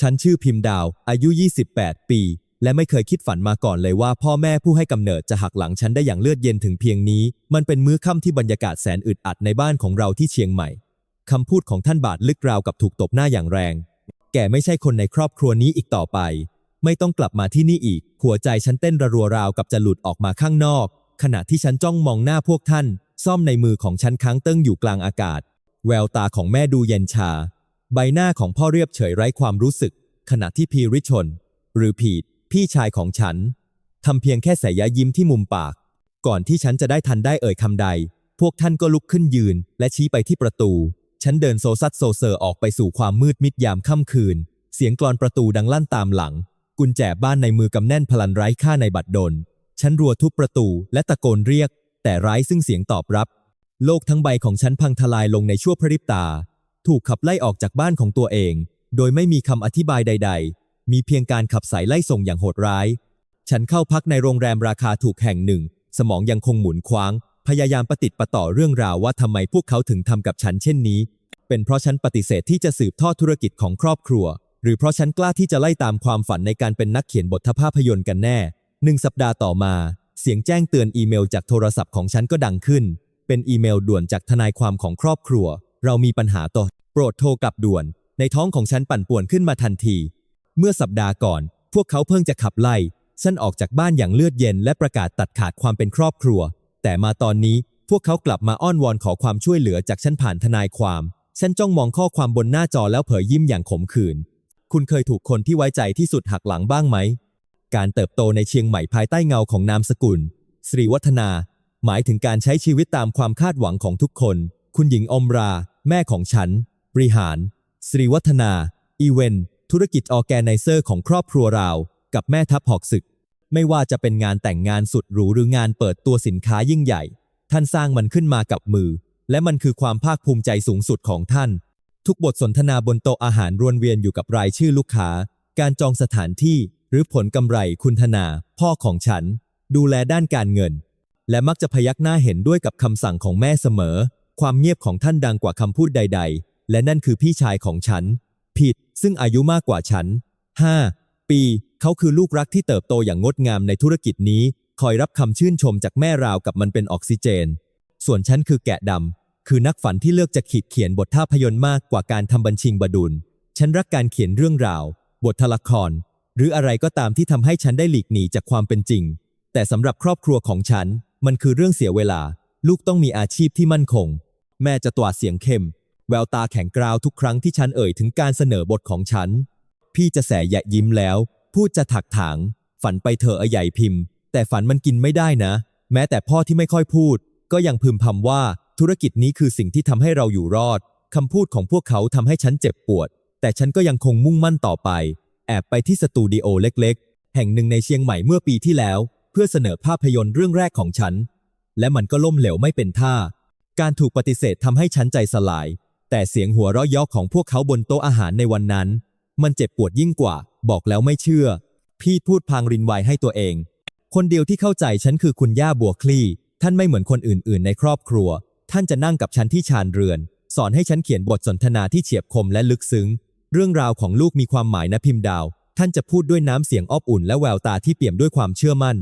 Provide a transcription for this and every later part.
ฉันชื่อพิมพ์ดาว อายุ 28 ปี และไม่เคยคิดฝันมาก่อนเลยว่าพ่อแม่ผู้ให้กำเนิดจะหักหลังฉันได้อย่างเลือดเย็นถึงเพียงนี้ มันเป็นมื้อค่ำที่บรรยากาศแสนอึดอัดในบ้านของเราที่เชียงใหม่คำพูดของท่านบาทลึกราวกับถูกตบหน้าอย่างแรง แกไม่ใช่คนในครอบครัวนี้อีกต่อไป ไม่ต้องกลับมาที่นี่อีก หัวใจฉันเต้นระรัวราวกับจะหลุดออกมาข้างนอก ขณะที่ฉันจ้องมองหน้าพวกท่าน ซ่อมในมือของฉันค้างเติ้งอยู่กลางอากาศ แววตาของแม่ดูเย็นชา ใบหน้าของพ่อเรียบเฉยไร้ความรู้สึก ขณะที่พีริชน หรือพีดพี่ชายของฉันทำเพียงแค่สายยิ้มที่มุมปาก ก่อนที่ฉันจะได้ทันได้เอ่ยคำใด พวกท่านก็ลุกขึ้นยืน และชี้ไปที่ประตู ฉันเดินโซซัดโซเซอร์ออกไปสู่ความมืดมิดยามค่ำคืน เสียงกลอนประตูดังลั่นตามหลัง กุญแจบ้านในมือกำแน่นพลันไร้ค่าในบัดดล ฉันรัวทุบประตูและตะโกนเรียก แต่ไร้ซึ่งเสียงตอบรับ โลกทั้งใบของฉันพังทลายลงในชั่วพริบตา ถูกขับไล่ออกจากบ้านของตัวเอง โดยไม่มีคำอธิบายใด ๆ มีเพียงการขับสายไล่ส่งอย่างโหดร้าย ฉันเข้าพักในโรงแรมราคาถูกแห่งหนึ่ง สมองยังคงหมุนคว้าง พยายามประติดประต่อเรื่องราวว่าทำไมพวกเขาถึงทำกับฉันเช่นนี้ เป็นเพราะฉันปฏิเสธที่จะสืบทอดธุรกิจของครอบครัว หรือเพราะฉันกล้าที่จะไล่ตามความฝันในการเป็นนักเขียนบทภาพยนตร์กันแน่หนึ่งสัปดาห์ต่อมา เสียงแจ้งเตือนอีเมลจากโทรศัพท์ของฉันก็ดังขึ้น เป็นอีเมลด่วนจากทนายความของครอบครัว เรามีปัญหาต่อ โปรดโทรกลับด่วน ในท้องของฉันปั่นป่วนขึ้นมาทันที เมื่อสัปดาห์ก่อน พวกเขาเพิ่งจะขับไล่ ฉันออกจากบ้านอย่างเลือดเย็น และประกาศตัดขาดความเป็นครอบครัว แต่มาตอนนี้พวกเขากลับมาอ้อนวอนขอความช่วยเหลือจากฉันผ่านทนายความ ฉันจ้องมองข้อความบนหน้าจอแล้วเผยยิ้มอย่างขมขื่น คุณเคยถูกคนที่ไว้ใจที่สุดหักหลังบ้างไหม การเติบโตในเชียงใหม่ภายใต้เงาของนามสกุลสรีวัฒนา หมายถึงการใช้ชีวิตตามความคาดหวังของทุกคน คุณหญิงอมรา แม่ของฉัน บริหารสรีวัฒนา อีเวน ธุรกิจออแกไนเซอร์ของครอบครัวเรา กับแม่ทัพหอกศึก ไม่ว่าจะเป็นงานแต่งงานสุดหรูหรืองานเปิดตัวสินค้ายิ่งใหญ่ ท่านสร้างมันขึ้นมากับมือ และมันคือความภาคภูมิใจสูงสุดของท่าน ทุกบทสนทนาบนโต๊ะอาหารรวนเวียนอยู่กับรายชื่อลูกค้า การจองสถานที่หรือผลกำไรคุณธนา พ่อของฉัน ดูแลด้านการเงิน และมักจะพยักหน้าเห็นด้วยกับคำสั่งของแม่เสมอ ความเงียบของท่านดังกว่าคำพูดใด ๆ และนั่นคือพี่ชายของฉัน ผิด ซึ่งอายุมากกว่าฉัน 5 ปี เขาคือลูกรักที่เติบโตอย่างงดงามในธุรกิจนี้ คอยรับคำชื่นชมจากแม่ราวกับมันเป็นออกซิเจน ส่วนฉันคือแกะดำ คือนักฝันที่เลือกจะขีดเขียนบทภาพยนตร์มากกว่าการทำบัญชิงบดุล ฉันรักการเขียนเรื่องราว บทละคร หรืออะไรก็ตามที่ทำให้ฉันได้หลีกหนีจากความเป็นจริง แต่สำหรับครอบครัวของฉัน มันคือเรื่องเสียเวลา ลูกต้องมีอาชีพที่มั่นคง แม่จะตวาดเสียงเข้มแววตาแข็งกราวทุกครั้งที่ฉันเอ่ยถึงการเสนอบทของฉัน พี่จะแสแยะยิ้มแล้ว พูดจะถักถาง ฝันไปเถอะไอใหญ่พิมพ์ แต่ฝันมันกินไม่ได้นะ แม้แต่พ่อที่ไม่ค่อยพูด ก็ยังพึมพำว่าธุรกิจนี้คือสิ่งที่ทำให้เราอยู่รอดคำพูดของพวกเขาทำให้ฉันเจ็บปวด แต่ฉันก็ยังคงมุ่งมั่นต่อไป แอบไปที่สตูดิโอเล็กๆ แห่งหนึ่งในเชียงใหม่เมื่อปีที่แล้ว เพื่อเสนอภาพยนตร์เรื่องแรกของฉัน และมันก็ล่มเหลวไม่เป็นท่า การถูกปฏิเสธทำให้ฉันใจสลาย แต่เสียงหัวเราะเยาะของพวกเขาบนโต๊ะอาหารในวันนั้น มันเจ็บปวดยิ่งกว่า บอกแล้วไม่เชื่อ พี่พูดพางรินไวายให้ตัวเอง คนเดียวที่เข้าใจฉันคือคุณย่าบัวคลี่ ท่านไม่เหมือนคนอื่น ๆ ในครอบครัว ท่านจะนั่งกับฉันที่ชานเรือน สอนให้ฉันเขียนบทสนทนาที่เฉียบคมและลึกซึ้ง เรื่องราวของลูกมีความหมายนะพิมพ์ดาว ท่านจะพูดด้วยน้ำเสียงอบอุ่นและแววตาที่เปี่ยมด้วยความเชื่อมั่น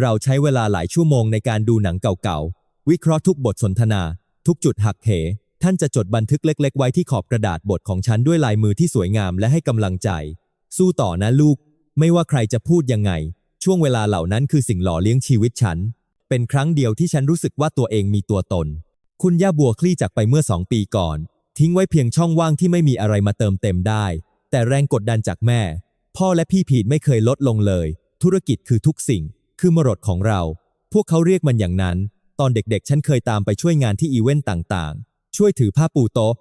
เราใช้เวลาหลายชั่วโมงในการดูหนังเก่าๆ วิเคราะห์ทุกบทสนทนา ทุกจุดหักเห ท่านจะจดบันทึกเล็ก ๆ ไว้ที่ขอบกระดาษบทของฉันด้วยลายมือที่สวยงามและให้กำลังใจ สู้ต่อนะลูก ไม่ว่าใครจะพูดยังไง ช่วงเวลาเหล่านั้นคือสิ่งหล่อเลี้ยงชีวิตฉัน เป็นครั้งเดียวที่ฉันรู้สึกว่าตัวเองมีตัวตน คุณย่าบัวคลี่จากไปเมื่อสองปีก่อน ทิ้งไว้เพียงช่องว่างที่ไม่มีอะไรมาเติมเต็มได้ แต่แรงกดดันจากแม่ พ่อและพี่พีดไม่เคยลดลงเลย ธุรกิจคือทุกสิ่ง คือมรดของเรา พวกเขาเรียกมันอย่างนั้น ตอนเด็กๆ ฉันเคยตามไปช่วยงานที่อีเวนต์ต่างๆ ช่วยถือผ้าปูโต๊ะ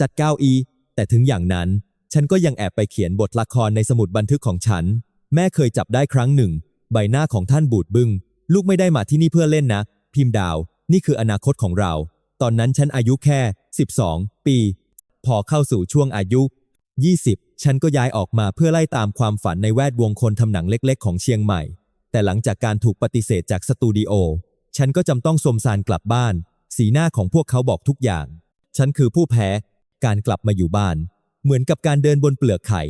จัดเก้าอี้แต่ถึงอย่างนั้น ฉันก็ยังแอบไปเขียนบทละครในสมุดบันทึกของฉัน แม่เคยจับได้ครั้งหนึ่ง ใบหน้าของท่านบูดบึง้งลูกไม่ได้มาที่นี่เพื่อเล่นนะ พิมพ์ดาว นี่คืออนาคตของเรา ตอนนั้นฉันอายุแค่ 12 ปี พอเข้าสู่ช่วงอายุ 20 ฉันก็ย้ายออกมาเพื่อไล่ตามความฝันในแวดวงคนทำหนังเล็ก ๆ ของเชียงใหม่ แต่หลังจากการถูกปฏิเสธจากสตูดิโอ ฉันก็จำต้องสมสารกลับบ้าน สีหน้าของพวกเขาบอกทุกอย่าง ฉันคือผู้แพ้ การกลับมาอยู่บ้าน เหมือนกับการเดินบนเปลือกไข่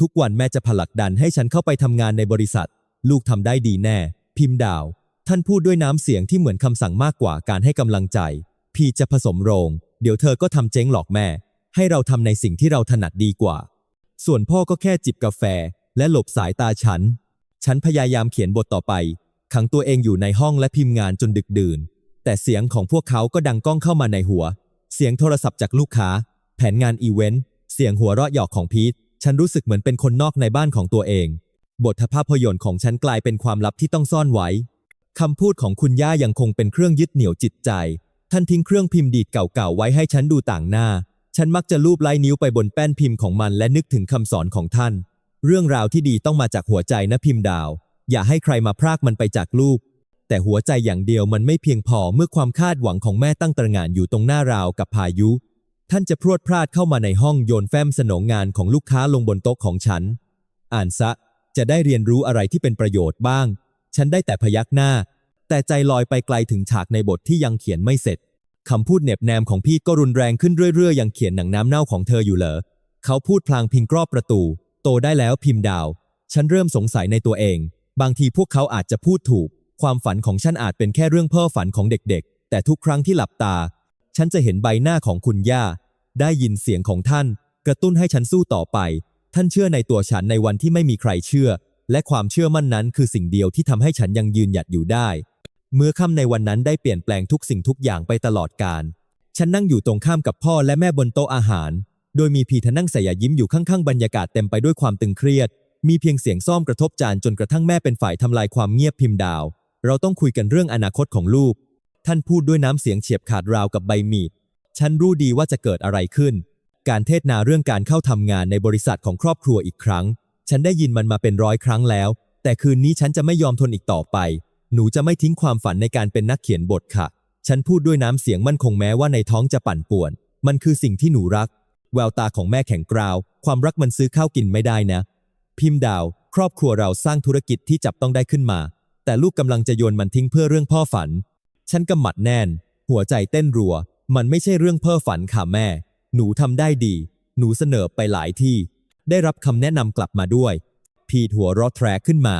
ทุกวันแม่จะผลักดันให้ฉันเข้าไปทำงานในบริษัท ลูกทำได้ดีแน่ พิมพ์ดาว ท่านพูดด้วยน้ำเสียงที่เหมือนคำสั่งมากกว่าการให้กำลังใจ พี่จะผสมโรง เดี๋ยวเธอก็ทำเจ๊งหลอกแม่ ให้เราทำในสิ่งที่เราถนัดดีกว่า ส่วนพ่อก็แค่จิบกาแฟ และหลบสายตาฉัน ฉันพยายามเขียนบทต่อไป ขังตัวเองอยู่ในห้องและพิมพ์งานจนดึกดื่น แต่เสียงของพวกเขาก็ดังก้องเข้ามาในหัว เสียงโทรศัพท์จากลูกค้า แผนงานอีเวนต์ เสียงหัวเราะหยอกของพีท ฉันรู้สึกเหมือนเป็นคนนอกในบ้านของตัวเอง บทภาพยนตร์ของฉันกลายเป็นความลับที่ต้องซ่อนไว้คำพูดของคุณย่ายังคงเป็นเครื่องยึดเหนี่ยวจิตใจ ท่านทิ้งเครื่องพิมพ์ดีดเก่าๆไว้ให้ฉันดูต่างหน้า ฉันมักจะลูบไล้นิ้วไปบนแป้นพิมพ์ของมันและนึกถึงคำสอนของท่าน เรื่องราวที่ดีต้องมาจากหัวใจนะพิมพ์ดาว อย่าให้ใครมาพรากมันไปจากลูก แต่หัวใจอย่างเดียวมันไม่เพียงพอเมื่อความคาดหวังของแม่ตั้งตระหง่านอยู่ตรงหน้าราวกับพายุ ท่านจะพรวดพลาดเข้ามาในห้องโยนแฟ้มสนองงานของลูกค้าลงบนโต๊ะของฉัน อ่านซะ จะได้เรียนรู้อะไรที่เป็นประโยชน์บ้าง ฉันได้แต่พยักหน้า แต่ใจลอยไปไกลถึงฉากในบทที่ยังเขียนไม่เสร็จคำพูดเหน็บแนมของพี่ก็รุนแรงขึ้นเรื่อยๆ ยังเขียนหนังน้ำเน่าของเธออยู่เหรอ เขาพูดพลางพิงกรอบประตู โตได้แล้วพิมพ์ดาว ฉันเริ่มสงสัยในตัวเอง บางทีพวกเขาอาจจะพูดถูก ความฝันของฉันอาจเป็นแค่เรื่องเพ้อฝันของเด็กๆ แต่ทุกครั้งที่หลับตา ฉันจะเห็นใบหน้าของคุณย่า ได้ยินเสียงของท่าน กระตุ้นให้ฉันสู้ต่อไป ท่านเชื่อในตัวฉันในวันที่ไม่มีใครเชื่อ และความเชื่อมั่นนั้นคือสิ่งเดียวที่ทำให้ฉันยังยืนหยัดอยู่ได้ เมื่อค่ำในวันนั้นได้เปลี่ยนแปลงทุกสิ่งทุกอย่างไปตลอดกาลฉันนั่งอยู่ตรงข้ามกับพ่อและแม่บนโต๊ะอาหาร โดยมีพีทนั่งใส่ยายิ้มอยู่ข้างๆบรรยากาศเต็มไปด้วยความตึงเครียด มีเพียงเสียงซ่อมกระทบจานจนกระทั่งแม่เป็นฝ่ายทำลายความเงียบพิมพ์ดาว เราต้องคุยกันเรื่องอนาคตของลูก ท่านพูดด้วยน้ำเสียงเฉียบขาดราวกับใบมีด ฉันรู้ดีว่าจะเกิดอะไรขึ้น การเทศนาเรื่องการเข้าทำงานในบริษัทของครอบครัวอีกครั้ง ฉันได้ยินมันมาเป็นร้อยครั้งแล้ว แต่คืนนี้ฉันจะไม่ยอมทนอีกต่อไป หนูจะไม่ทิ้งความฝันในการเป็นนักเขียนบทค่ะ ฉันพูดด้วยน้ำเสียงมั่นคงแม้ว่าในท้องจะปั่นป่วน มันคือสิ่งที่หนูรัก แววตาของแม่แข็งกราว ความรักมันซื้อข้าวกินไม่ได้นะ พิมพ์ดาว ครอบครัวเราสร้างธุรกิจที่จับต้องได้ขึ้นมา แต่ลูกกำลังจะโยนมันทิ้งเพื่อเรื่องพ่อฝัน ฉันกำหมัดแน่น หัวใจเต้นรัว มันไม่ใช่เรื่องเพ้อฝันค่ะแม่ หนูทำได้ดี หนูเสนอไปหลายที่ ได้รับคำแนะนำกลับมาด้วย พีดหัวรอแทรกขึ้นมา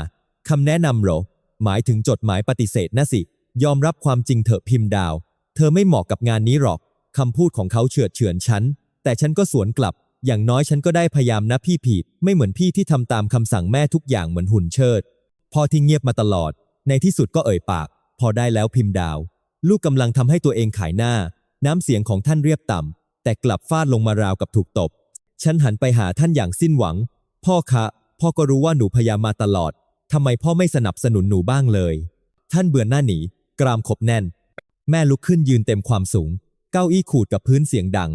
คำแนะนำเหรอ หมายถึงจดหมายปฏิเสธนะสิ ยอมรับความจริงเถอะพิมพ์ดาว เธอไม่เหมาะกับงานนี้หรอกคำพูดของเขาเฉือดเฉือนฉัน แต่ฉันก็สวนกลับ อย่างน้อยฉันก็ได้พยายามนะพี่ผิด ไม่เหมือนพี่ที่ทำตามคำสั่งแม่ทุกอย่างเหมือนหุ่นเชิดพอที่เงียบมาตลอด ในที่สุดก็เอ่ยปาก พอได้แล้วพิมพ์ดาว ลูกกำลังทำให้ตัวเองขายหน้า น้ำเสียงของท่านเรียบต่ำแต่กลับฟาดลงมาราวกับถูกตบ ฉันหันไปหาท่านอย่างสิ้นหวัง พ่อคะ พ่อก็รู้ว่าหนูพยายามมาตลอดทำไมพ่อไม่สนับสนุนหนูบ้างเลย ท่านเบื่อหน้าหนี กรามขบแน่น แม่ลุกขึ้นยืนเต็มความสูง เก้าอี้ขูดกับพื้นเสียงดัง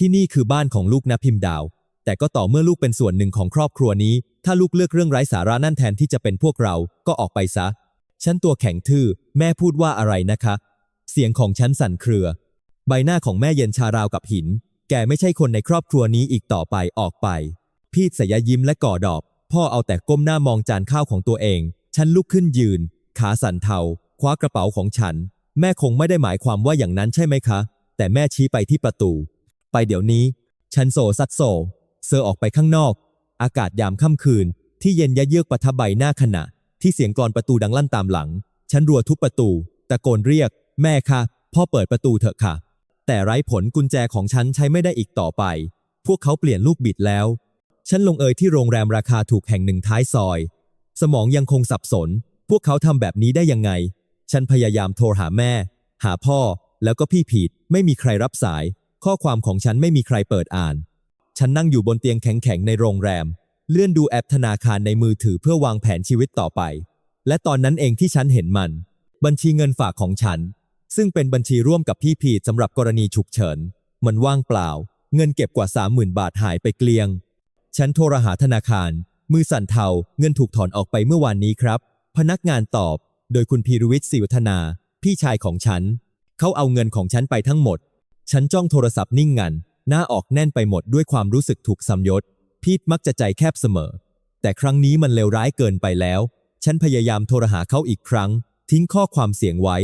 ที่นี่คือบ้านของลูกนะพิมพ์ดาว แต่ก็ต่อเมื่อลูกเป็นส่วนหนึ่งของครอบครัวนี้ ถ้าลูกเลือกเรื่องไร้สาระนั่นแทนที่จะเป็นพวกเรา ก็ออกไปซะ ฉันตัวแข็งทื่อ แม่พูดว่าอะไรนะคะ เสียงของฉันสั่นเครือ ใบหน้าของแม่เย็นชาราวกับหิน แกไม่ใช่คนในครอบครัวนี้อีกต่อไปออกไป พีดสยยิ้มและก่อดอก พ่อเอาแต่ก้มหน้ามองจานข้าวของตัวเอง ฉันลุกขึ้นยืน ขาสั่นเทา คว้ากระเป๋าของฉัน แม่คงไม่ได้หมายความว่าอย่างนั้นใช่ไหมคะ แต่แม่ชี้ไปที่ประตู ไปเดี๋ยวนี้ฉันโซซัดโซ เซอออกไปข้างนอก อากาศยามค่ำคืน ที่เย็นยะเยือกปะทะใบหน้าขณะ ที่เสียงกลอนประตูดังลั่นตามหลัง ฉันรัวทุบประตู ตะโกนเรียก แม่คะพ่อเปิดประตูเถอะค่ะ แต่ไร้ผลกุญแจของฉันใช้ไม่ได้อีกต่อไป พวกเขาเปลี่ยนลูกบิดแล้ว ฉันลงเอยที่โรงแรมราคาถูกแห่งหนึ่งท้ายซอย สมองยังคงสับสน พวกเขาทำแบบนี้ได้ยังไง ฉันพยายามโทรหาแม่ หาพ่อ แล้วก็พี่ผิดไม่มีใครรับสาย ข้อความของฉันไม่มีใครเปิดอ่าน ฉันนั่งอยู่บนเตียงแข็งๆในโรงแรม เลื่อนดูแอปธนาคารในมือถือเพื่อวางแผนชีวิตต่อไป และตอนนั้นเองที่ฉันเห็นมัน บัญชีเงินฝากของฉัน ซึ่งเป็นบัญชีร่วมกับพี่พีดสำหรับกรณีฉุกเฉิน มันว่างเปล่า เงินเก็บกว่า 30,000 บาทหายไปเกลี้ยง ฉันโทรหาธนาคาร มือสั่นเทา เงินถูกถอนออกไปเมื่อวานนี้ครับ พนักงานตอบ โดยคุณพีรวิทย์ศิวธนา พี่ชายของฉัน เขาเอาเงินของฉันไปทั้งหมด ฉันจ้องโทรศัพท์นิ่งงัน หน้าออกแน่นไปหมดด้วยความรู้สึกถูกสำยศ พีทมักจะใจแคบเสมอ แต่ครั้งนี้มันเลวร้ายเกินไปแล้ว ฉันพยายามโทรหาเขาอีกครั้ง ทิ้งข้อความเสียงไว้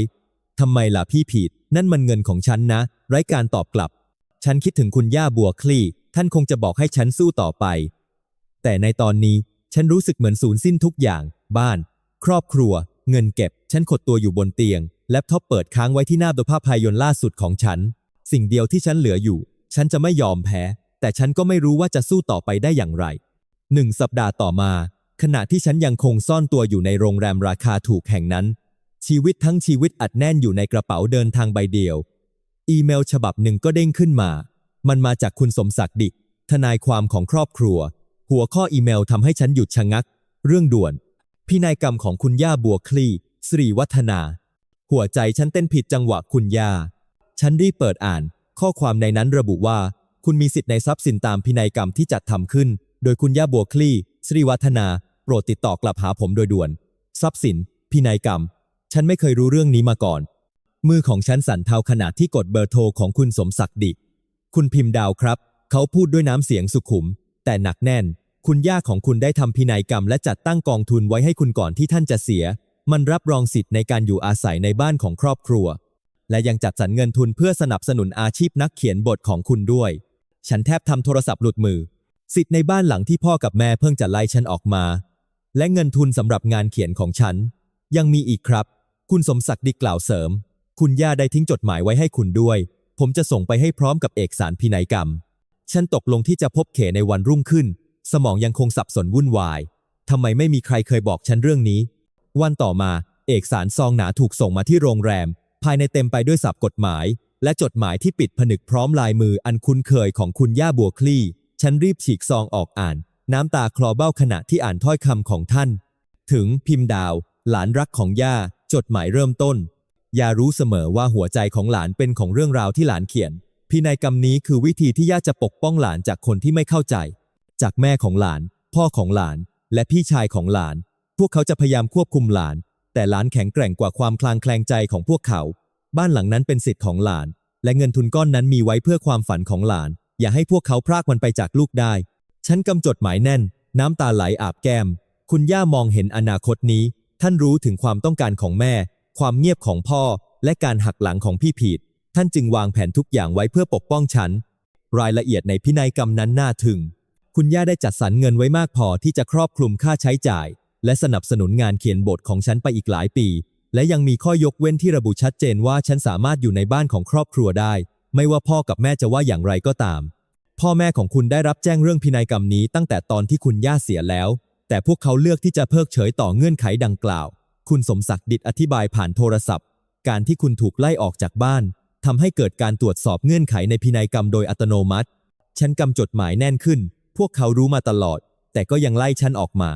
ทำไมล่ะพี่ผิดนั่นมันเงินของฉันนะ ไร้การตอบกลับ ฉันคิดถึงคุณย่าบัวคลี่ ท่านคงจะบอกให้ฉันสู้ต่อไป แต่ในตอนนี้ฉันรู้สึกเหมือนสูญสิ้นทุกอย่าง บ้าน ครอบครัว เงินเก็บ ฉันขดตัวอยู่บนเตียง แล็ปท็อปเปิดค้างไว้ที่หน้าตัวภาพยนตร์ล่าสุดของฉัน สิ่งเดียวที่ฉันเหลืออยู่ ฉันจะไม่ยอมแพ้ แต่ฉันก็ไม่รู้ว่าจะสู้ต่อไปได้อย่างไรหนึ่งสัปดาห์ต่อมา ขณะที่ฉันยังคงซ่อนตัวอยู่ในโรงแรมราคาถูกแห่งนั้น ชีวิตทั้งชีวิตอัดแน่นอยู่ในกระเป๋าเดินทางใบเดียว อีเมลฉบับหนึ่งก็เด้งขึ้นมา มันมาจากคุณสมศักดิ์ดิทนายความของครอบครัว หัวข้ออีเมลทำให้ฉันหยุดชะงัก เรื่องด่วน พินัยกรรมของคุณย่าบัวคลี่สิริวัฒนา หัวใจฉันเต้นผิดจังหวะคุณย่า ฉันรีบเปิดอ่าน ข้อความในนั้นระบุว่า คุณมีสิทธิ์ในทรัพย์สินตามพินัยกรรมที่จัดทำขึ้น โดยคุณย่าบัวคลี่สิริวัฒนา โปรดติดต่อกลับหาผมโดยด่วน ทรัพย์สิน พินัยกรรม ฉันไม่เคยรู้เรื่องนี้มาก่อน มือของฉันสั่นเทาขณะที่กดเบอร์โทรของคุณสมศักดิ์ดิคุณพิมพ์ดาวครับ เขาพูดด้วยน้ำเสียงสุขุม แต่หนักแน่น คุณย่าของคุณได้ทำพินัยกรรมและจัดตั้งกองทุนไว้ให้คุณก่อนที่ท่านจะเสีย มันรับรองสิทธิ์ในการอยู่อาศัยในบ้านของครอบครัว และยังจัดสรรเงินทุนเพื่อสนับสนุนอาชีพนักเขียนบทของคุณด้วย ฉันแทบทำโทรศัพท์หลุดมือ สิทธิ์ในบ้านหลังที่พ่อกับแม่เพิ่งจะไล่ฉันออกมา และเงินทุนสำหรับงานเขียนของฉัน ยังมีอีกครับ คุณสมศักดิ์ดิกล่าวเสริม คุณย่าได้ทิ้งจดหมายไว้ให้คุณด้วย ผมจะส่งไปให้พร้อมกับเอกสารพินัยกรรม ฉันตกลงที่จะพบเขในวันรุ่งขึ้น สมองยังคงสับสนวุ่นวายทำไมไม่มีใครเคยบอกฉันเรื่องนี้ วันต่อมาเอกสารซองหนาถูกส่งมาที่โรงแรม ภายในเต็มไปด้วยสับกฎหมาย และจดหมายที่ปิดผนึกพร้อมลายมืออันคุ้นเคยของคุณย่าบัวคลี่ ฉันรีบฉีกซองออกอ่าน น้ำตาคลอเบ้าขณะที่อ่านถ้อยคำของท่าน ถึงพิมพ์ดาว หลานรักของย่า จดหมายเริ่มต้นย่ารู้เสมอว่าหัวใจของหลานเป็นของเรื่องราวที่หลานเขียน พินัยกรรมนี้คือวิธีที่ย่าจะปกป้องหลานจากคนที่ไม่เข้าใจ จากแม่ของหลาน พ่อของหลาน และพี่ชายของหลาน พวกเขาจะพยายามควบคุมหลาน แต่หลานแข็งแกร่งกว่าความคลางแคลงใจของพวกเขา บ้านหลังนั้นเป็นสิทธิ์ของหลาน และเงินทุนก้อนนั้นมีไว้เพื่อความฝันของหลาน อย่าให้พวกเขาพรากมันไปจากลูกได้ ฉันกำจดหมายแน่น น้ำตาไหลอาบแก้ม คุณย่ามองเห็นอนาคตนี้ ท่านรู้ถึงความต้องการของแม่ ความเงียบของพ่อ และการหักหลังของพี่ผีดท่านจึงวางแผนทุกอย่างไว้เพื่อปกป้องฉัน รายละเอียดในพินัยกรรมนั้นน่าถึงคุณย่าได้จัดสรรเงินไว้มากพอที่จะครอบคลุมค่าใช้จ่าย และสนับสนุนงานเขียนบทของฉันไปอีกหลายปี และยังมีข้อยกเว้นที่ระบุชัดเจนว่าฉันสามารถอยู่ในบ้านของครอบครัวได้ ไม่ว่าพ่อกับแม่จะว่าอย่างไรก็ตาม พ่อแม่ของคุณได้รับแจ้งเรื่องพินัยกรรมนี้ตั้งแต่ตอนที่คุณย่าเสียแล้ว แต่พวกเขาเลือกที่จะเพิกเฉยต่อเงื่อนไขดังกล่าว คุณสมศักดิ์ดิษอธิบายผ่านโทรศัพท์ การที่คุณถูกไล่ออกจากบ้านทำให้เกิดการตรวจสอบเงื่อนไขในพินัยกรรมโดยอัตโนมัติ ฉันกำจดหมายแน่นขึ้น พวกเขารู้มาตลอด แต่ก็ยังไล่ฉันออกมา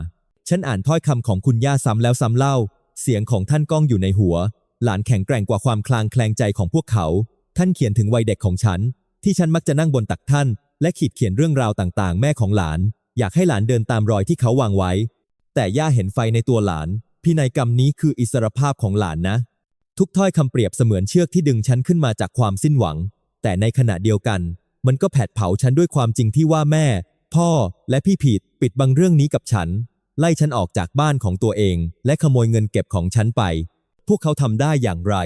ฉันอ่านถ้อยคำของคุณย่าซ้ำแล้วซ้ำเล่า เสียงของท่านก้องอยู่ในหัว หลานแข็งแกร่งกว่าความคลางแคลงใจของพวกเขา ท่านเขียนถึงวัยเด็กของฉัน ที่ฉันมักจะนั่งบนตักท่าน และขีดเขียนเรื่องราวต่างๆ แม่ของหลาน อยากให้หลานเดินตามรอยที่เขาวางไว้ แต่ย่าเห็นไฟในตัวหลาน พินัยกรรมนี้คืออิสรภาพของหลานนะ ทุกถ้อยคำเปรียบเสมือนเชือกที่ดึงฉันขึ้นมาจากความสิ้นหวัง แต่ในขณะเดียวกัน มันก็แผดเผาฉันด้วยความจริงที่ว่าแม่ พ่อและพี่ผิดปิดบังเรื่องนี้กับฉัน ไล่ฉันออกจากบ้านของตัวเอง และขโมยเงินเก็บของฉันไป พวกเขาทำได้อย่างไร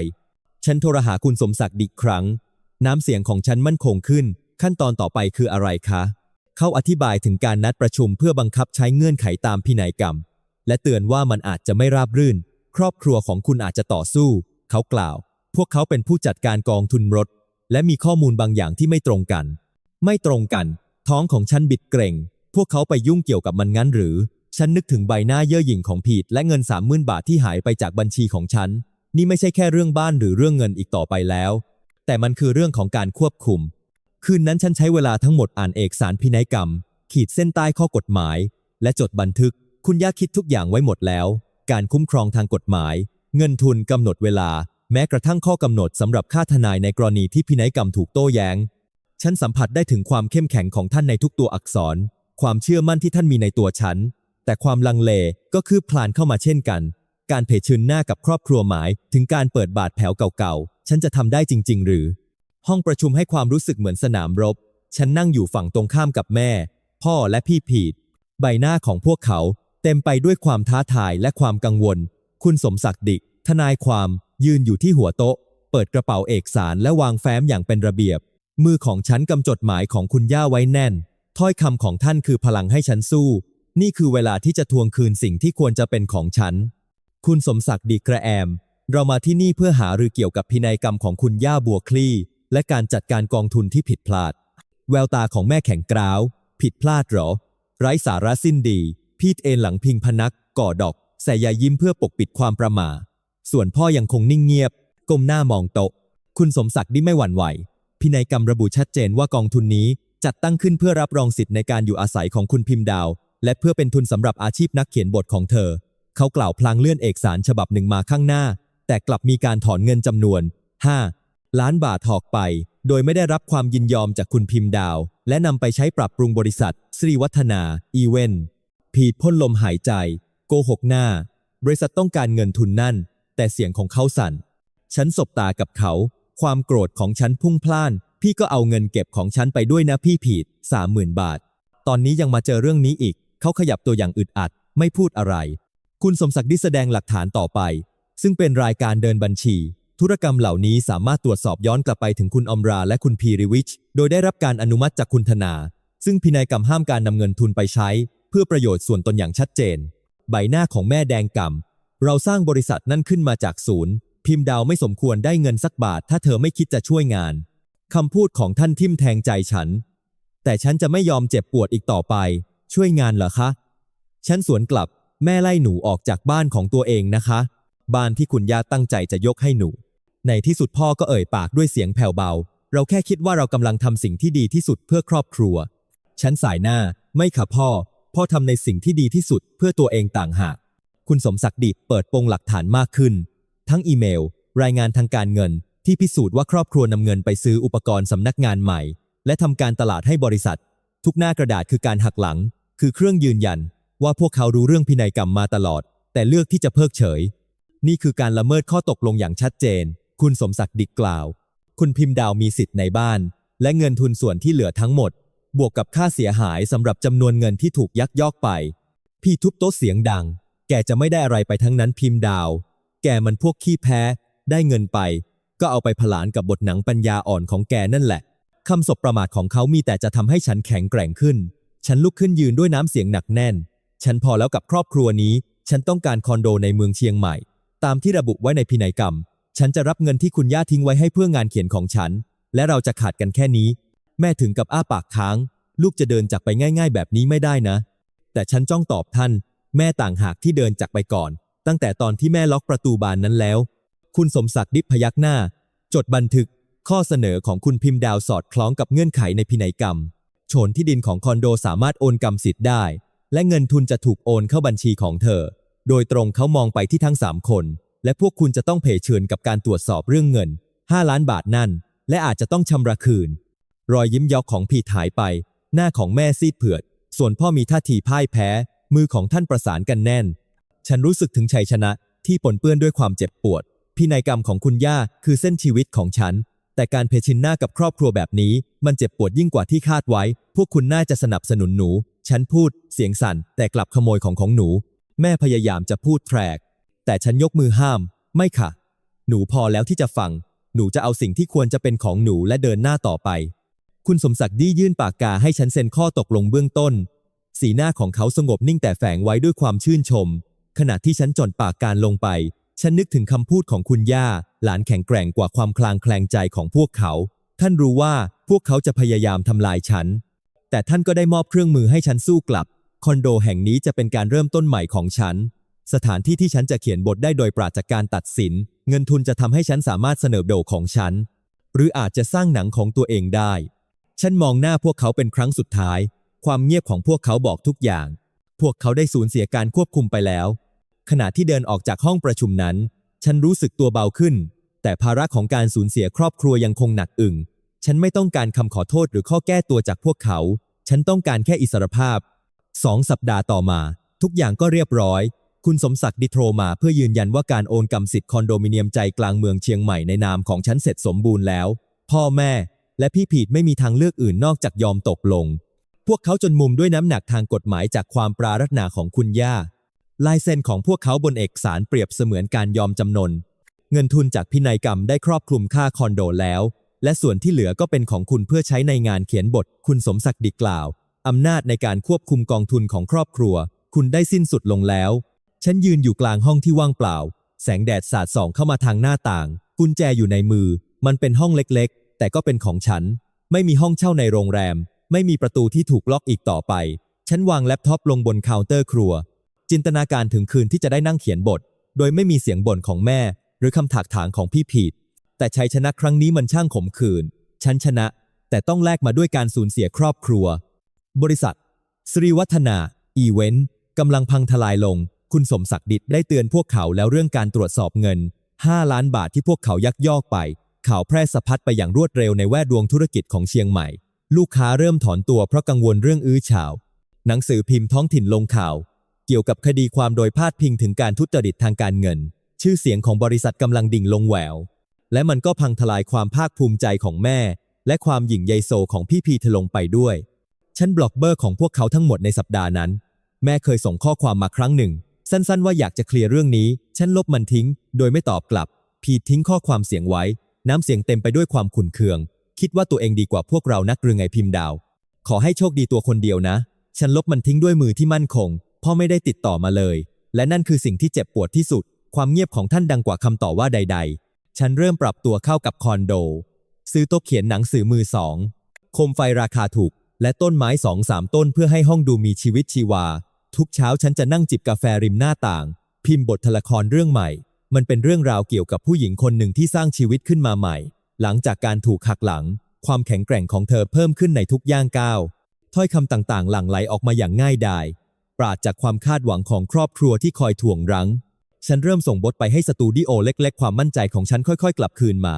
ฉันโทรหาคุณสมศักดิ์อีกครั้ง น้ำเสียงของฉันมั่นคงขึ้น ขั้นตอนต่อไปคืออะไรคะ เขาอธิบายถึงการนัดประชุมเพื่อบังคับใช้เงื่อนไขตามพินัยกรรม และเตือนว่ามันอาจจะไม่ราบรื่น ครอบครัวของคุณอาจจะต่อสู้ เขากล่าว พวกเขาเป็นผู้จัดการกองทุนรถ และมีข้อมูลบางอย่างที่ไม่ตรงกัน ไม่ตรงกัน ท้องของฉันบิดเกร็ง พวกเขาไปยุ่งเกี่ยวกับมันงั้นหรือ ฉันนึกถึงใบหน้าเย่อหยิ่งของพีทและเงินสามหมื่นบาทที่หายไปจากบัญชีของฉัน นี่ไม่ใช่แค่เรื่องบ้านหรือเรื่องเงินอีกต่อไปแล้ว แต่มันคือเรื่องของการควบคุม คืนนั้นฉันใช้เวลาทั้งหมดอ่านเอกสารพินัยกรรม ขีดเส้นใต้ข้อกฎหมาย และจดบันทึก คุณย่าคิดทุกอย่างไว้หมดแล้ว การคุ้มครองทางกฎหมาย เงินทุนกำหนดเวลา แม้กระทั่งข้อกำหนดสำหรับค่าทนายในกรณีที่พินัยกรรมถูกโต้แย้ง ฉันสัมผัสได้ถึงความเข้มแข็งของท่านในทุกตัวอักษร ความเชื่อมั่นที่ท่านมีในตัวฉัน แต่ความลังเลก็คือพลานเข้ามาเช่นกัน การเผชิญหน้ากับครอบครัวหมาย ถึงการเปิดบาดแผลเก่าๆ ฉันจะทำได้จริง ๆ หรือ ห้องประชุมให้ความรู้สึกเหมือนสนามรบ ฉันนั่งอยู่ฝั่งตรงข้ามกับแม่ พ่อและพี่ผีดใบหน้าของพวกเขา เต็มไปด้วยความท้าทายและความกังวล คุณสมศักดิ์ดิก ทนายความ ยืนอยู่ที่หัวโต๊ะ เปิดกระเป๋าเอกสารและวางแฟ้มอย่างเป็นระเบียบ มือของฉันกำจดหมายของคุณย่าไว้แน่น ถ้อยคำของท่านคือพลังให้ฉันสู้ นี่คือเวลาที่จะทวงคืนสิ่งที่ควรจะเป็นของฉัน คุณสมศักดิ์ดีกระแอม เรามาที่นี่เพื่อหารือเกี่ยวกับพินัยกรรมของคุณย่าบัวคลี่ และการจัดการกองทุนที่ผิดพลาด แววตาของแม่แข็งกร้าว ผิดพลาดหรอ ไร้สาระสิ้นดี พีทเอนหลังพิงพนัก ก่อดอกใส่ยายิ้มเพื่อปกปิดความประมาส่วนพ่อยังคงนิ่งเงียบ ก้มหน้ามองโต๊ะ คุณสมศักดิ์ได้ไม่หวั่นไหว พินัยกรรมระบุชัดเจนว่ากองทุนนี้จัดตั้งขึ้นเพื่อรับรองสิทธิ์ในการอยู่อาศัยของคุณพิมพ์ดาว และเพื่อเป็นทุนสำหรับอาชีพนักเขียนบทของเธอ เขากล่าวพลางเลื่อนเอกสารฉบับหนึ่งมาข้างหน้า แต่กลับมีการถอนเงินจำนวน 5 ล้านบาทถอกไป โดยไม่ได้รับความยินยอมจากคุณพิมพ์ดาว และนำไปใช้ปรับปรุงบริษัทสรีวัฒนา อีเวนต์พีดพ่นลมหายใจ โกหกหน้า บริษัทต้องการเงินทุนนั่น แต่เสียงของเขาสั่น ฉันสบตากับเขา ความโกรธของฉันพุ่งพล่าน พี่ก็เอาเงินเก็บของฉันไปด้วยนะพี่ผิดสามหมื่นบาท ตอนนี้ยังมาเจอเรื่องนี้อีก เขาขยับตัวอย่างอึดอัด ไม่พูดอะไร คุณสมศักดิ์ได้แสดงหลักฐานต่อไป ซึ่งเป็นรายการเดินบัญชี ธุรกรรมเหล่านี้สามารถตรวจสอบย้อนกลับไปถึงคุณอมราและคุณพีริวิช โดยได้รับการอนุมัติจากคุณธนา ซึ่งพินัยกรรมห้ามการนำเงินทุนไปใช้ เพื่อประโยชน์ส่วนตนอย่างชัดเจน ใบหน้าของแม่แดงกำเราสร้างบริษัทนั่นขึ้นมาจากศูนย์ พิมพ์ดาวไม่สมควรได้เงินสักบาท ถ้าเธอไม่คิดจะช่วยงานคำพูดของท่านทิมแทงใจฉัน แต่ฉันจะไม่ยอมเจ็บปวดอีกต่อไป ช่วยงานเหรอคะ ฉันสวนกลับ แม่ไล่หนูออกจากบ้านของตัวเองนะคะ บ้านที่คุณย่าตั้งใจจะยกให้หนู ในที่สุดพ่อก็เอ่ยปากด้วยเสียงแผ่วเบา เราแค่คิดว่าเรากำลังทำสิ่งที่ดีที่สุดเพื่อครอบครัว ฉันสายหน้า ไม่ค่ะพ่อ พ่อทำในสิ่งที่ดีที่สุดเพื่อตัวเองต่างหาก คุณสมศักดิ์ดิเปิดโปงหลักฐานมากขึ้น ทั้งอีเมล รายงานทางการเงิน ที่พิสูจน์ว่าครอบครัวนำเงินไปซื้ออุปกรณ์สำนักงานใหม่ และทำการตลาดให้บริษัท ทุกหน้ากระดาษคือการหักหลัง คือเครื่องยืนยันว่าพวกเขารู้เรื่องพินัยกรรมมาตลอด แต่เลือกที่จะเพิกเฉย นี่คือการละเมิดข้อตกลงอย่างชัดเจน คุณสมศักดิ์ดิกล่าว คุณพิมพ์ดาวมีสิทธิ์ในบ้าน และเงินทุนส่วนที่เหลือทั้งหมด บวกกับค่าเสียหายสำหรับจำนวนเงินที่ถูกยักยอกไป พี่ทุบโต๊ะเสียงดัง แกจะไม่ได้อะไรไปทั้งนั้นพิมพ์ดาว แกมันพวกขี้แพ้ ได้เงินไป ก็เอาไปผลานกับบทหนังปัญญาอ่อนของแกนั่นแหละคำสบประมาทของเขามีแต่จะทำให้ฉันแข็งแกร่งขึ้น ฉันลุกขึ้นยืนด้วยน้ำเสียงหนักแน่น ฉันพอแล้วกับครอบครัวนี้ ฉันต้องการคอนโดในเมืองเชียงใหม่ ตามที่ระบุไว้ในพินัยกรรม ฉันจะรับเงินที่คุณย่าทิ้งไว้ให้เพื่องานเขียนของฉัน และเราจะขาดกันแค่นี้ แม่ถึงกับอ้าปากค้าง ลูกจะเดินจากไปง่าย ๆ แบบนี้ไม่ได้นะ แต่ฉันจ้องตอบท่าน แม่ต่างหากที่เดินจากไปก่อน ตั้งแต่ตอนที่แม่ล็อกประตูบานนั้นแล้ว คุณสมศักดิ์ดิพยักหน้า จดบันทึก ข้อเสนอของคุณพิมพ์ดาวสอดคล้องกับเงื่อนไขในพินัยกรรม โฉนที่ดินของคอนโดสามารถโอนกรรมสิทธิ์ได้ และเงินทุนจะถูกโอนเข้าบัญชีของเธอ โดยตรงเขามองไปที่ทั้งสามคน และพวกคุณจะต้องเผชิญกับการตรวจสอบเรื่องเงิน 5 ล้านบาทนั่น และอาจจะต้องชำระคืน รอยยิ้มยอกของพีทหายไป หน้าของแม่ซีดเผือด ส่วนพ่อมีท่าทีพ่ายแพ้ มือของท่านประสานกันแน่น ฉันรู้สึกถึงชัยชนะที่ปนเปื้อนด้วยความเจ็บปวดพินัยกรรมของคุณย่าคือเส้นชีวิตของฉัน แต่การเผชิญหน้ากับครอบครัวแบบนี้ มันเจ็บปวดยิ่งกว่าที่คาดไว้ พวกคุณน่าจะสนับสนุนหนู ฉันพูด เสียงสั่น แต่กลับขโมยของของหนู แม่พยายามจะพูดแทรก แต่ฉันยกมือห้าม ไม่ค่ะ หนูพอแล้วที่จะฟัง หนูจะเอาสิ่งที่ควรจะเป็นของหนูและเดินหน้าต่อไป คุณสมศักดิ์ดี้ยื่นปากกาให้ฉันเซ็นข้อตกลงเบื้องต้น สีหน้าของเขาสงบนิ่งแต่แฝงไว้ด้วยความชื่นชม ขณะที่ฉันจดปากการลงไป ฉันนึกถึงคำพูดของคุณย่า หลานแข็งแกร่งกว่าความคลางแคลงใจของพวกเขา ท่านรู้ว่าพวกเขาจะพยายามทำลายฉัน แต่ท่านก็ได้มอบเครื่องมือให้ฉันสู้กลับ คอนโดแห่งนี้จะเป็นการเริ่มต้นใหม่ของฉัน สถานที่ที่ฉันจะเขียนบทได้โดยปราศจากการตัดสิน เงินทุนจะทำให้ฉันสามารถเสนอโดของฉัน หรืออาจจะสร้างหนังของตัวเองได้ ฉันมองหน้าพวกเขาเป็นครั้งสุดท้าย ความเงียบของพวกเขาบอกทุกอย่าง พวกเขาได้สูญเสียการควบคุมไปแล้ว ขณะที่เดินออกจากห้องประชุมนั้น ฉันรู้สึกตัวเบาขึ้น แต่ภาระของการสูญเสียครอบครัวยังคงหนักอึ่ง ฉันไม่ต้องการคำขอโทษหรือข้อแก้ตัวจากพวกเขา ฉันต้องการแค่อิสรภาพสองสัปดาห์ต่อมา ทุกอย่างก็เรียบร้อย คุณสมศักดิ์ดิโทรมาเพื่อยืนยันว่าการโอนกรรมสิทธิ์คอนโดมิเนียมใจกลางเมืองเชียงใหม่ในนามของฉันเสร็จสมบูรณ์แล้ว พ่อแม่ และพี่ผีดไม่มีทางเลือกอื่นนอกจากยอมตกลง พวกเขาจนมุมด้วยน้ำหนักทางกฎหมายจากความปรารถนาของคุณย่า ลายเซ็นของพวกเขาบนเอกสารเปรียบเสมือนการยอมจำนน เงินทุนจากพินัยกรรมได้ครอบคลุมค่าคอนโดแล้ว และส่วนที่เหลือก็เป็นของคุณเพื่อใช้ในงานเขียนบท คุณสมศักดิ์ดิกล่าว อำนาจในการควบคุมกองทุนของครอบครัว คุณได้สิ้นสุดลงแล้ว ฉันยืนอยู่กลางห้องที่ว่างเปล่า แสงแดดสาดส่องเข้ามาทางหน้าต่าง กุญแจอยู่ในมือ มันเป็นห้องเล็กๆ แต่ก็เป็นของฉัน ไม่มีห้องเช่าในโรงแรม ไม่มีประตูที่ถูกล็อกอีกต่อไป ฉันวางแล็ปท็อปลงบนเคาน์เตอร์ครัว จินตนาการถึงคืนที่จะได้นั่งเขียนบท โดยไม่มีเสียงบ่นของแม่ หรือคำถากถางของพี่พีทแต่ชัยชนะครั้งนี้มันช่างขมขื่นฉันชนะ แต่ต้องแลกมาด้วยการสูญเสียครอบครัว บริษัทสรีวัฒนา อีเวนต์กำลังพังทลายลง คุณสมศักดิ์ดิษได้เตือนพวกเขาแล้วเรื่องการตรวจสอบเงิน 5 ล้านบาทที่พวกเขายักยอกไป ข่าวแพร่สะพัดไปอย่างรวดเร็วในแวดวงธุรกิจของเชียงใหม่ ลูกค้าเริ่มถอนตัวเพราะกังวลเรื่องอื้อฉาว หนังสือพิมพ์ท้องถิ่นลงข่าว เกี่ยวกับคดีความโดยพาดพิงถึงการทุจริตทางการเงิน ชื่อเสียงของบริษัทกำลังดิ่งลงแหวว และมันก็พังทลายความภาคภูมิใจของแม่ และความหยิ่งใยโซของพี่พีเธอลงไปด้วย ฉันบล็อกเบอร์ของพวกเขาทั้งหมดในสัปดาห์นั้น แม่เคยส่งข้อความมาครั้งหนึ่ง สั้นๆ ว่าอยากจะเคลียร์เรื่องนี้ ฉันลบมันทิ้ง โดยไม่ตอบกลับ พีทิ้งข้อความเสียงไว้ น้ำเสียงเต็มไปด้วยความขุ่นเคือง คิดว่าตัวเองดีกว่าพวกเรานักหรือไงพิมพ์ดาว ขอให้โชคดีตัวคนเดียวนะ ฉันลบมันทิ้งด้วยมือที่มั่นคง พ่อไม่ได้ติดต่อมาเลย และนั่นคือสิ่งที่เจ็บปวดที่สุด ความเงียบของท่านดังกว่าคำต่อว่าใด ๆ ฉันเริ่มปรับตัวเข้ากับคอนโด ซื้อโต๊ะเขียนหนังสือมือสองโคมไฟราคาถูก และต้นไม้สองสามต้นเพื่อให้ห้องดูมีชีวิตชีวา ทุกเช้าฉันจะนั่งจิบกาแฟริมหน้าต่าง พิมพ์บทละครเรื่องใหม่ มันเป็นเรื่องราวเกี่ยวกับผู้หญิงคนหนึ่งที่สร้างชีวิตขึ้นมาใหม่ หลังจากการถูกหักหลัง ความแข็งแกร่งของเธอเพิ่มขึ้นในทุกย่างก้าวถ้อยคำต่างๆ หลั่งไหลออกมาอย่างง่ายดาย ราดจากความคาดหวังของครอบครัวที่คอยถ่วงรั้ง ฉันเริ่มส่งบทไปให้สตูดิโอเล็กๆ ความมั่นใจของฉันค่อยๆ กลับคืนมา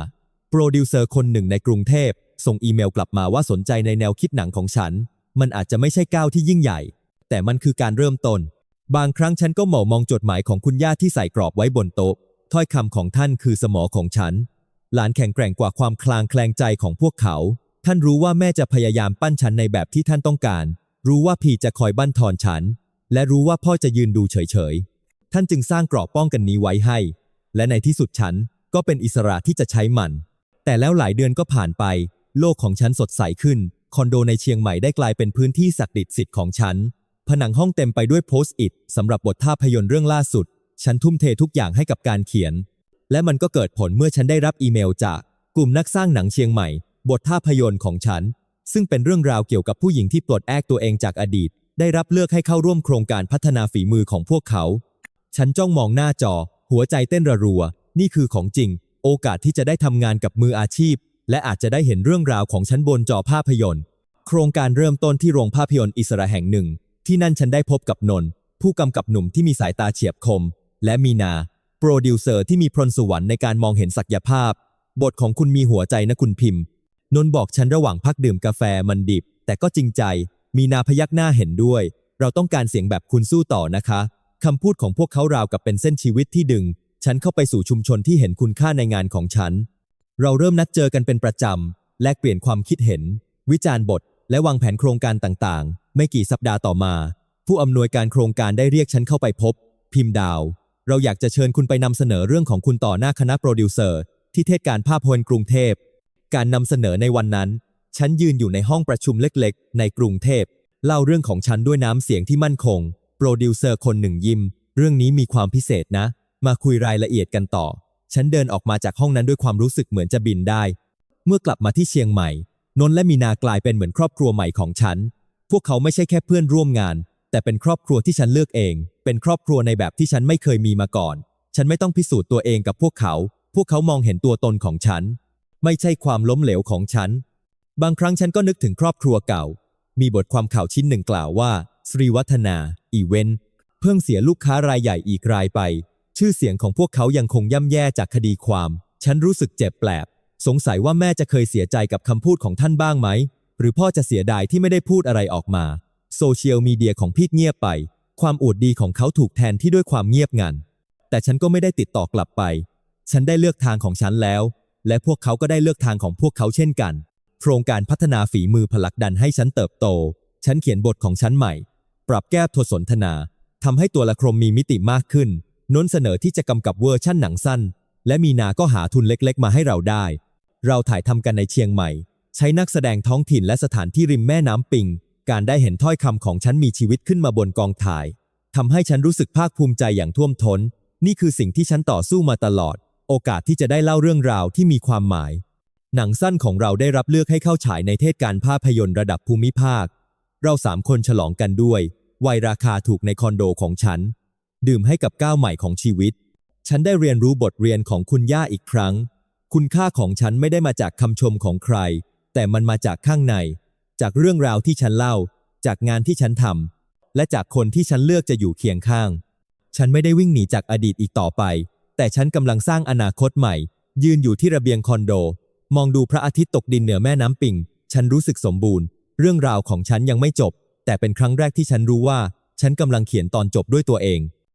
โปรดิวเซอร์คนหนึ่งในกรุงเทพ ส่งอีเมลกลับมาว่าสนใจในแนวคิดหนังของฉัน มันอาจจะไม่ใช่ก้าวที่ยิ่งใหญ่ แต่มันคือการเริ่มต้น บางครั้งฉันก็เหมามองจดหมายของคุณย่าที่ใส่กรอบไว้บนโต๊ะ ถ้อยคำของท่านคือสมอของฉัน หลานแข็งแกร่งกว่าความคลางแคลงใจของพวกเขา ท่านรู้ว่าแม่จะพยายามปั้นฉันในแบบที่ท่านต้องการ รู้ว่าพีจะคอยบั้นทอนฉัน และรู้ว่าพ่อจะยืนดูเฉยๆ ท่านจึงสร้างกรอบป้องกันนี้ไว้ให้ และในที่สุดฉันก็เป็นอิสระที่จะใช้มัน แต่แล้วหลายเดือนก็ผ่านไป โลกของฉันสดใสขึ้น คอนโดในเชียงใหม่ได้กลายเป็นพื้นที่ศักดิ์สิทธิ์ของฉัน ผนังห้องเต็มไปด้วยโพสต์อิทสำหรับบทภาพยนตร์เรื่องล่าสุด ฉันทุ่มเททุกอย่างให้กับการเขียน และมันก็เกิดผลเมื่อฉันได้รับอีเมลจาก กลุ่มนักสร้างหนังเชียงใหม่ บทภาพยนตร์ของฉัน ซึ่งเป็นเรื่องราวเกี่ยวกับผู้หญิงที่ปลดแอกตัวเองจากอดีต ได้รับเลือกให้เข้าร่วมโครงการพัฒนาฝีมือของพวกเขา ฉันจ้องมองหน้าจอ หัวใจเต้นระรัว นี่คือของจริง โอกาสที่จะได้ทำงานกับมืออาชีพ และอาจจะได้เห็นเรื่องราวของฉันบนจอภาพยนตร์ โครงการเริ่มต้นที่โรงภาพยนตร์อิสระแห่งหนึ่ง ที่นั่นฉันได้พบกับนนท์ผู้กำกับหนุ่มที่มีสายตาเฉียบคม และมีนา โปรดิวเซอร์ที่มีพรสวรรค์ในการมองเห็นศักยภาพ บทของคุณมีหัวใจนะคุณพิมพ์ นนท์บอกฉันระหว่างพักดื่มกาแฟมันดิบ แต่ก็จริงใจ มีนาพยักหน้าเห็นด้วย เราต้องการเสียงแบบคุณสู้ต่อนะคะคำพูดของพวกเขาราวกับเป็นเส้นชีวิตที่ดึง ฉันเข้าไปสู่ชุมชนที่เห็นคุณค่าในงานของฉัน เราเริ่มนัดเจอกันเป็นประจำ แลกเปลี่ยนความคิดเห็น วิจารณ์บท และวางแผนโครงการต่างๆ ไม่กี่สัปดาห์ต่อมา ผู้อำนวยการโครงการได้เรียกฉันเข้าไปพบ พิมพ์ดาว เราอยากจะเชิญคุณไปนำเสนอเรื่องของคุณต่อหน้าคณะโปรดิวเซอร์ ที่เทศการภาพยนตร์กรุงเทพ การนำเสนอในวันนั้น ฉันยืนอยู่ในห้องประชุมเล็กๆ ในกรุงเทพ เล่าเรื่องของฉันด้วยน้ำเสียงที่มั่นคง โปรดิวเซอร์คนหนึ่งยิ้ม เรื่องนี้มีความพิเศษนะ มาคุยรายละเอียดกันต่อ ฉันเดินออกมาจากห้องนั้นด้วยความรู้สึกเหมือนจะบินได้ เมื่อกลับมาที่เชียงใหม่ นนท์และมีนากลายเป็นเหมือนครอบครัวใหม่ของฉัน พวกเขาไม่ใช่แค่เพื่อนร่วมงาน แต่เป็นครอบครัวที่ฉันเลือกเอง เป็นครอบครัวในแบบที่ฉันไม่เคยมีมาก่อน ฉันไม่ต้องพิสูจน์ตัวเองกับพวกเขา พวกเขามองเห็นตัวตนของฉัน ไม่ใช่ความล้มเหลวของฉัน บางครั้งฉันก็นึกถึงครอบครัวเก่า มีบทความข่าวชิ้นหนึ่งกล่าวว่าสรีวัฒนา อีเวนเพิ่งเสียลูกค้ารายใหญ่อีกรายไป ชื่อเสียงของพวกเขายังคงย่ำแย่จากคดีความ ฉันรู้สึกเจ็บแปลบ สงสัยว่าแม่จะเคยเสียใจกับคำพูดของท่านบ้างไหม หรือพ่อจะเสียดายที่ไม่ได้พูดอะไรออกมา โซเชียลมีเดียของพีทเงียบไป ความอวดดีของเขาถูกแทนที่ด้วยความเงียบงัน แต่ฉันก็ไม่ได้ติดต่อกลับไป ฉันได้เลือกทางของฉันแล้ว และพวกเขาก็ได้เลือกทางของพวกเขาเช่นกัน โครงการพัฒนาฝีมือผลักดันให้ฉันเติบโต ฉันเขียนบทของฉันใหม่ ปรับแก้บทสนทนาทำให้ตัวละครมีมิติมากขึ้นน้นเสนอที่จะกำกับเวอร์ชั่นหนังสั้น และมีนาก็หาทุนเล็กๆ มาให้เราได้ เราถ่ายทำกันในเชียงใหม่ ใช้นักแสดงท้องถิ่นและสถานที่ริมแม่น้ำปิง การได้เห็นถ้อยคำของฉันมีชีวิตขึ้นมาบนกองถ่ายทำให้ฉันรู้สึกภาคภูมิใจอย่างท่วมท้น นี่คือสิ่งที่ฉันต่อสู้มาตลอด โอกาสที่จะได้เล่าเรื่องราวที่มีความหมาย หนังสั้นของเราได้รับเลือกให้เข้าฉายในเทศกาลภาพยนตร์ระดับภูมิภาค เราสามคนฉลองกันด้วย วัยราคาถูกในคอนโดของฉัน ดื่มให้กับก้าวใหม่ของชีวิต ฉันได้เรียนรู้บทเรียนของคุณย่าอีกครั้ง คุณค่าของฉันไม่ได้มาจากคำชมของใคร แต่มันมาจากข้างใน จากเรื่องราวที่ฉันเล่า จากงานที่ฉันทำและจากคนที่ฉันเลือกจะอยู่เคียงข้าง ฉันไม่ได้วิ่งหนีจากอดีตอีกต่อไป แต่ฉันกำลังสร้างอนาคตใหม่ ยืนอยู่ที่ระเบียงคอนโด มองดูพระอาทิตย์ตกดินเหนือแม่น้ำปิง ฉันรู้สึกสมบูรณ์ เรื่องราวของฉันยังไม่จบ แต่เป็นครั้งแรกที่ฉันรู้ว่า ฉันกำลังเขียนตอนจบด้วยตัวเอง